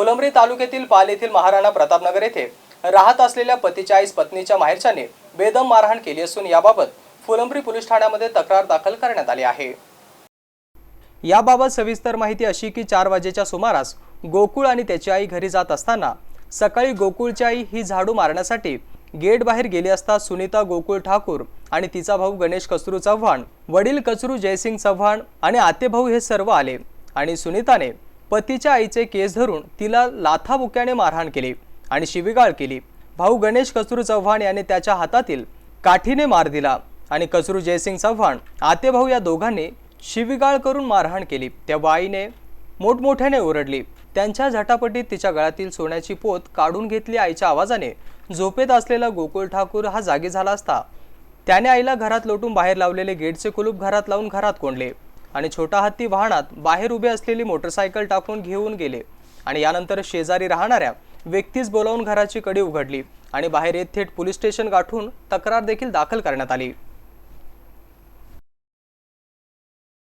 फुलंब्री तालुक्यातील पाल येथील महाराणा प्रतापनगर येथे राहत असलेल्या पतीच्या आईस पत्नीच्या माहेरच्याने बेदम मारहाण केली असून याबाबत फुलंब्री पोलीस ठाण्यामध्ये तक्रार दाखल करण्यात आली आहे. याबाबत सविस्तर माहिती अशी की चार वाजेच्या सुमारास गोकुळ आणि त्याची आई घरी जात असताना सकाळी गोकुळची आई ही झाडू मारण्यासाठी गेट बाहेर गेली असता सुनीता गोकुळ ठाकूर आणि तिचा भाऊ गणेश कचरू चव्हाण वडील कचरू जयसिंग चव्हाण आणि आतेभाऊ हे सर्व आले आणि सुनीताने पतीच्या आईचे केस धरून तिला लाथाबुक्याने मारहाण केली आणि शिवीगाळ केली. भाऊ गणेश कचरू चव्हाण याने त्याच्या हातातील काठीने मार दिला आणि कचरू जयसिंग चव्हाण आतेभाऊ या दोघांनी शिवीगाळ करून मारहाण केली. तेव्हा आईने मोठमोठ्याने ओरडली. त्यांच्या झटापटीत तिच्या गळ्यातील सोन्याची पोत काढून घेतली आईच्या आवाजाने. झोपेत असलेला गोकुळ ठाकूर हा जागी झाला असता. त्याने आईला घरात लोटून बाहेर लावलेले गेटचे कुलूप घरात लावून घरात कोंडले. आणि छोटा हत्ती वाहनात बाहेर उभे असलेली मोटरसायकल टाकून घेऊन गेले. आणि यानंतर शेजारी राहणाऱ्या व्यक्तीस बोलावून घराची कडी उघडली आणि बाहेर येत थेट पोलीस स्टेशन गाठून तक्रार देखील दाखल करण्यात आली.